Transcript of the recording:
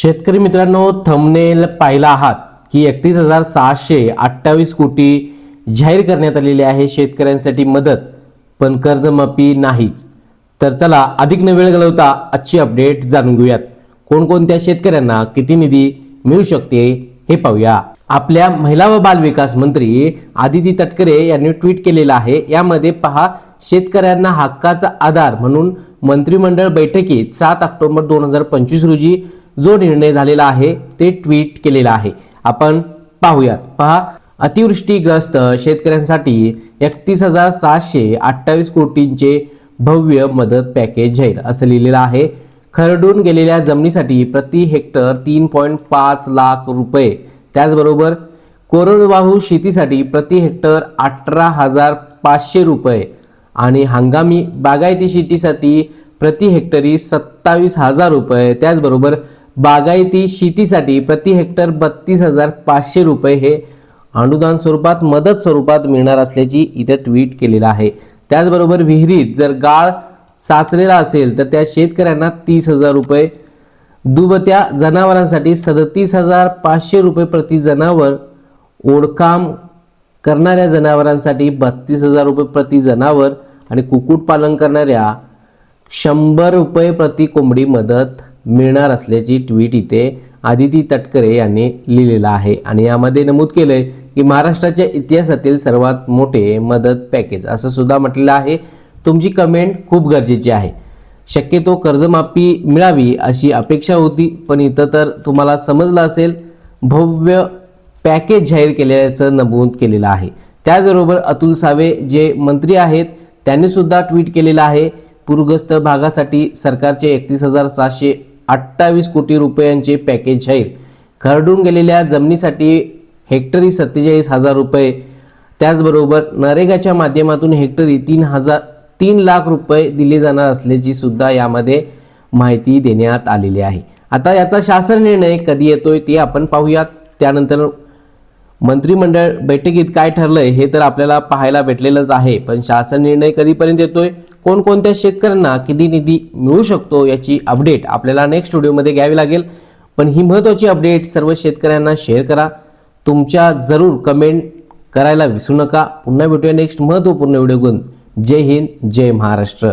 शेतकरी मित्रांनो थंबनेल पाहिला आहात की एकतीस हजार सहाशे अठ्ठावीस कोटी जाहीर करण्यात आलेली आहे शेतकऱ्यांसाठी मदत पण कर्जमाफी नाहीच. तर चला अधिक न वेळ घालवता आजची अपडेट जाणून घेऊयात. कोणकोणत्या शेतकऱ्यांना किती निधी मिळू शकते हे पाहूया. आपल्या महिला व बालविकास मंत्री आदिती तटकरे यांनी ट्विट केलेलं आहे. यामध्ये पहा शेतकऱ्यांना हक्काचा आधार म्हणून मंत्रिमंडळ बैठकीत सात ऑक्टोबर दोन हजार पंचवीस रोजी जो निर्णय झालेला आहे ते ट्विट केलेला आहे. आपण पाहूयात. पहा अतिवृष्टीग्रस्त शेतकऱ्यांसाठी एकतीस हजार सहाशे अठ्ठावीस कोटींचे भव्य मदत पॅकेज जाहीर. असं लिहिलेलं आहे. खरडून गेलेल्या जमिनीसाठी प्रति हेक्टर तीन पॉईंट पाच लाख रुपये. त्याचबरोबर कोरडवाहू शेतीसाठी प्रति हेक्टर अठरा हजार पाचशे रुपये. आणि हंगामी बागायती शेतीसाठी प्रति हेक्टरी सत्तावीस हजार रुपये. त्याचबरोबर बागायती शेतीसाठी प्रति हेक्टर बत्तीस हजार पाचशे रुपये हे अनुदान स्वरूपात मदत स्वरूपात मिळणार असल्याची इथं ट्विट केलेलं आहे. त्याचबरोबर विहिरीत जर गाळ साचलेला असेल तर त्या शेतकऱ्यांना तीस हजार रुपये दुभत्या जनावरांसाठी सदतीस हजार पाचशे रुपये प्रति जनावर ओढकाम करणाऱ्या जनावरांसाठी बत्तीस हजार रुपये प्रति जनावर आणि कुक्कुटपालन करणाऱ्या शंभर रुपये प्रति कोंबडी मदत मिळणार असल्याची ट्विट इथे आदिती तटकरे यांनी लिहिलेलं आहे. आणि यामध्ये नमूद केलंय की महाराष्ट्राच्या इतिहासातील सर्वात मोठे मदत पॅकेज असं सुद्धा म्हटलेलं आहे. तुमची कमेंट खूप गरजेची आहे. शक्यतो कर्जमाफी मिळावी अशी अपेक्षा होती पण इथं तर तुम्हाला समजलं असेल भव्य पॅकेज जाहीर केल्याचं नमूद केलेलं आहे. त्याचबरोबर अतुल सावे जे मंत्री आहेत त्यांनी सुद्धा ट्विट केलेलं आहे पूरग्रस्त भागासाठी सरकारचे एकतीस हजार सातशे अठ्ठावीस कोटी रुपयांचे पॅकेज जाहीर. खरडून गेलेल्या जमिनीसाठी हेक्टरी सत्तेचाळीस हजार रुपये. त्याचबरोबर नरेगाच्या माध्यमातून हेक्टरी तीन हजार तीन लाख रुपये दिले जाणार असल्याची सुद्धा यामध्ये माहिती देण्यात आलेली आहे. आता याचा शासन निर्णय कधी येतोय ते आपण पाहूयात. त्यानंतर मंत्रिमंडळ बैठकीत काय ठरलंय हे तर आपल्याला पाहायला भेटलेलंच आहे पण शासन निर्णय कधीपर्यंत येतोय? कोणकोणत्या शेतकऱ्यांना किती निधी मिळू शकतो याची अपडेट आपल्याला नेक्स्ट व्हिडिओमध्ये घ्यावी लागेल. पण ही महत्त्वाची अपडेट सर्व शेतकऱ्यांना शेअर करा. तुमच्या जरूर कमेंट करायला विसरू नका. पुन्हा भेटूया नेक्स्ट महत्त्वपूर्ण व्हिडिओ घेऊन. जय हिंद जय महाराष्ट्र.